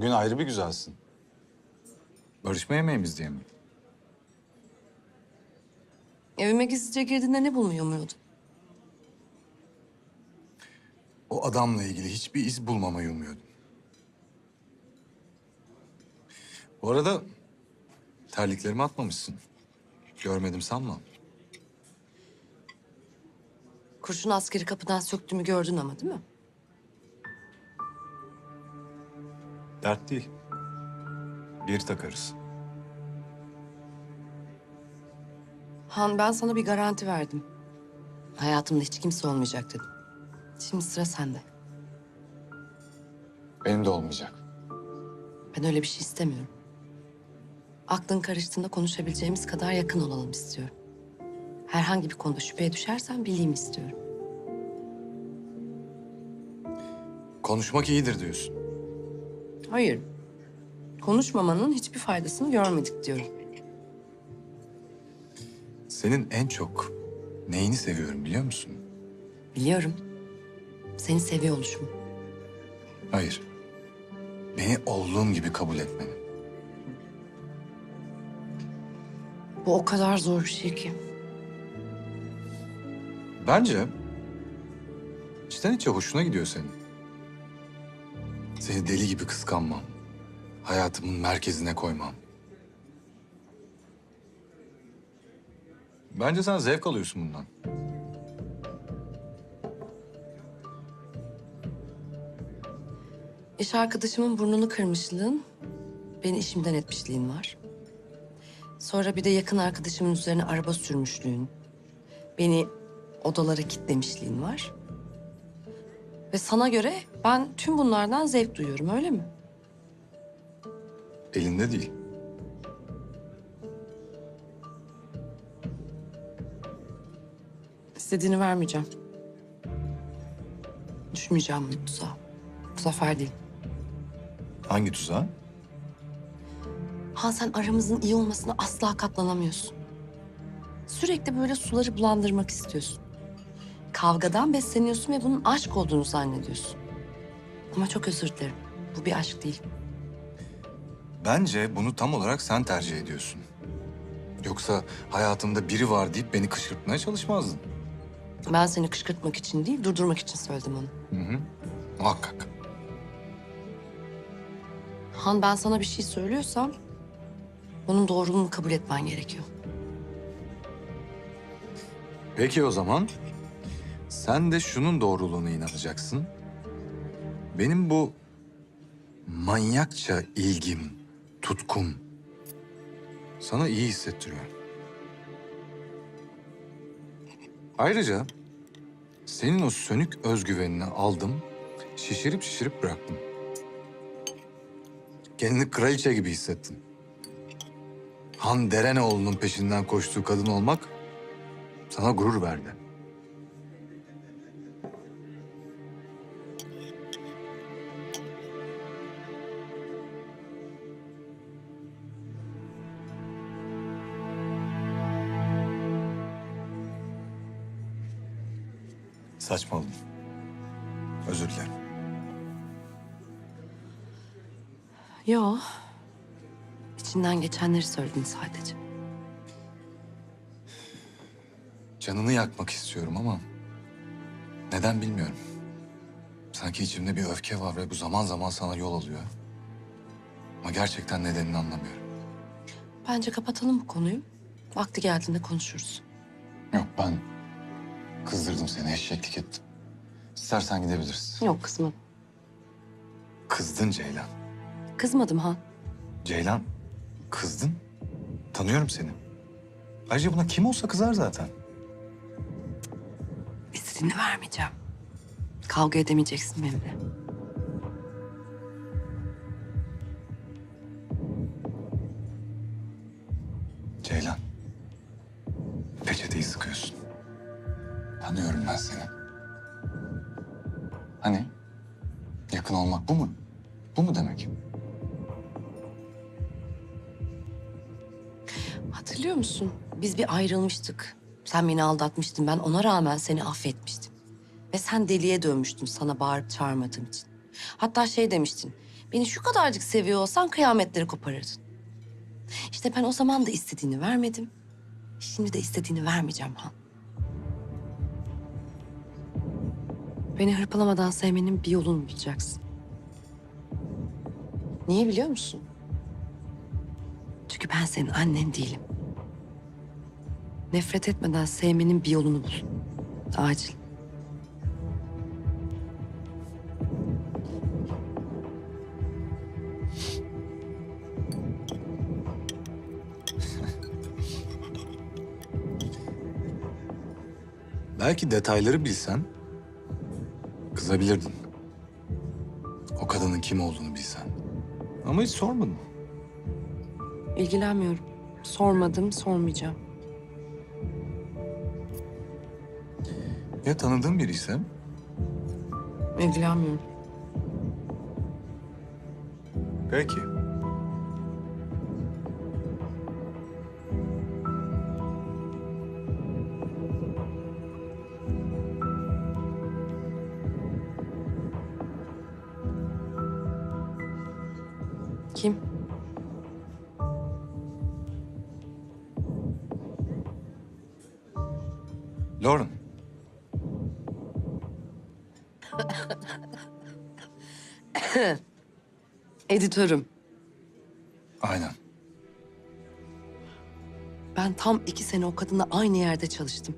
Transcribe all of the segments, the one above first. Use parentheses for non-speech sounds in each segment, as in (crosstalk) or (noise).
Bugün ayrı bir güzelsin. Barışma yemeğimiz diye mi? Evime gizlice girdiğinde ne bulmuyor muydun? O adamla ilgili hiçbir iz bulmamayı umuyordum. Bu arada terliklerimi atmamışsın. Görmedim sanma. Kurşun askeri kapıdan söktüğümü gördün ama değil mi? Dert değil. Bir takarız. Han ben sana bir garanti verdim. Hayatımda hiç kimse olmayacak dedim. Şimdi sıra sende. Benim de olmayacak. Ben öyle bir şey istemiyorum. Aklın karıştığında konuşabileceğimiz kadar yakın olalım istiyorum. Herhangi bir konuda şüpheye düşersen bileyim istiyorum. Konuşmak iyidir diyorsun. Hayır. Konuşmamanın hiçbir faydasını görmedik diyorum. Senin en çok neyini seviyorum biliyor musun? Biliyorum. Seni seviyor oluşumu. Hayır. Beni olduğum gibi kabul etmeni. Bu o kadar zor bir şey ki. Bence içten içe hoşuna gidiyor senin. Seni deli gibi kıskanmam. Hayatımın merkezine koymam. Bence sen zevk alıyorsun bundan. İş arkadaşımın burnunu kırmışlığın, beni işimden etmişliğin var. Sonra bir de yakın arkadaşımın üzerine araba sürmüşlüğün, beni odalara kilitlemişliğin var. Ve sana göre ben tüm bunlardan zevk duyuyorum, öyle mi? Elinde değil. İstediğini vermeyeceğim. Düşmeyeceğim bu tuzağa. Bu sefer değil. Hangi tuzağa? Han sen aramızın iyi olmasına asla katlanamıyorsun. Sürekli böyle suları bulandırmak istiyorsun. Kavgadan besleniyorsun ve bunun aşk olduğunu zannediyorsun. Ama çok özür dilerim. Bu bir aşk değil. Bence bunu tam olarak sen tercih ediyorsun. Yoksa hayatımda biri var deyip beni kışkırtmaya çalışmazdın. Ben seni kışkırtmak için değil, durdurmak için söyledim onu. Hı hı. Muhakkak. Han ben sana bir şey söylüyorsam... ...bunun doğruluğunu kabul etmen gerekiyor. Peki o zaman sen de şunun doğruluğuna inanacaksın. Benim bu manyakça ilgim, tutkum sana iyi hissettiriyor. Ayrıca senin o sönük özgüvenini aldım, şişirip şişirip bıraktım. Kendini kraliçe gibi hissettin. Han Derenoğlu'nun peşinden koştuğu kadın olmak sana gurur verdi. Saçmaladım. Özür dilerim. Yo. İçinden geçenleri söyledin sadece. Canını yakmak istiyorum ama neden bilmiyorum. Sanki içimde bir öfke var ve bu zaman zaman sana yol alıyor. Ama gerçekten nedenini anlamıyorum. Bence kapatalım bu konuyu. Vakti geldiğinde konuşuruz. Yok ben kızdırdım seni, eşeklik ettim. İstersen gidebiliriz. Yok kızmadım. Kızdın Ceylan. Kızmadım Han. Ceylan, kızdın. Tanıyorum seni. Ayrıca buna kim olsa kızar zaten. İstediğini vermeyeceğim. Kavga edemeyeceksin benimle. Ceylan. Peçeteyi sıkıyorsun. Tanıyorum ben seni. Hani? Yakın olmak bu mu? Bu mu demek? Hatırlıyor musun? Biz bir ayrılmıştık. Sen beni aldatmıştın. Ben ona rağmen seni affetmiştim. Ve sen deliye dönmüştün sana bağırıp çağırmadığım için. Hatta şey demiştin. Beni şu kadarcık seviyor olsan kıyametleri koparırdın. İşte ben o zaman da istediğini vermedim. Şimdi de istediğini vermeyeceğim Han. Beni hırpalamadan sevmenin bir yolunu bulacaksın. Niye biliyor musun? Çünkü ben senin annen değilim. Nefret etmeden sevmenin bir yolunu bul. Acil. Belki detayları bilsen kızabilirdin. O kadının kim olduğunu bilsen. Ama hiç sormadın. İlgilenmiyorum. Sormadım, sormayacağım. Ya tanıdığın biri ise? İlgilenmiyorum. Peki. Kim? Lauren. (coughs) Editörüm. Aynen. Ben tam iki sene o kadınla aynı yerde çalıştım.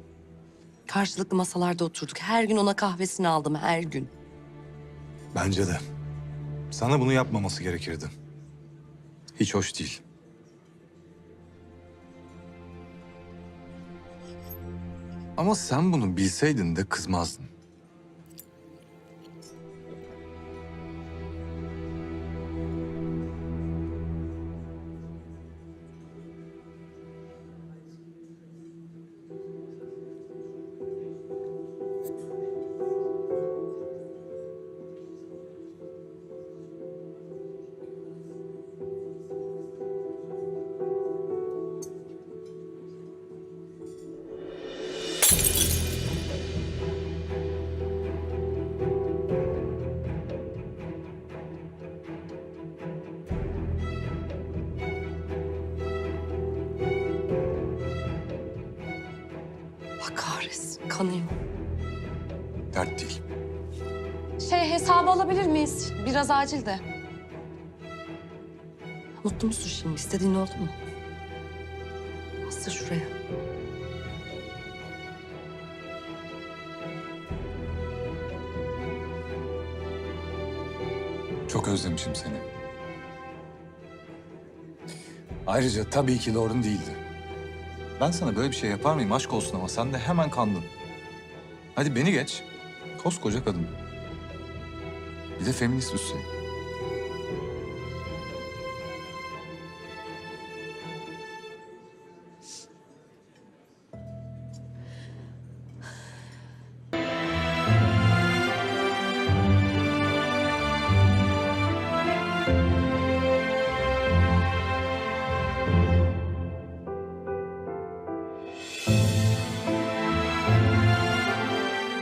Karşılıklı masalarda oturduk. Her gün ona kahvesini aldım, her gün. Bence de. Sana bunu yapmaması gerekirdi. Hiç hoş değil. Ama sen bunu bilseydin de kızmazdın. Allah kahretsin, kanıyor. Dert değil. Şey hesabı alabilir miyiz? Biraz acil de. Mutlu musun şimdi? İstediğin oldu mu? Bastır şuraya. Çok özlemişim seni. Ayrıca tabii ki Lauren değildi. Ben sana böyle bir şey yapar mıyım aşk olsun ama sen de hemen kandın. Hadi beni geç. Koskoca kadın. Bir de feminist üstelik.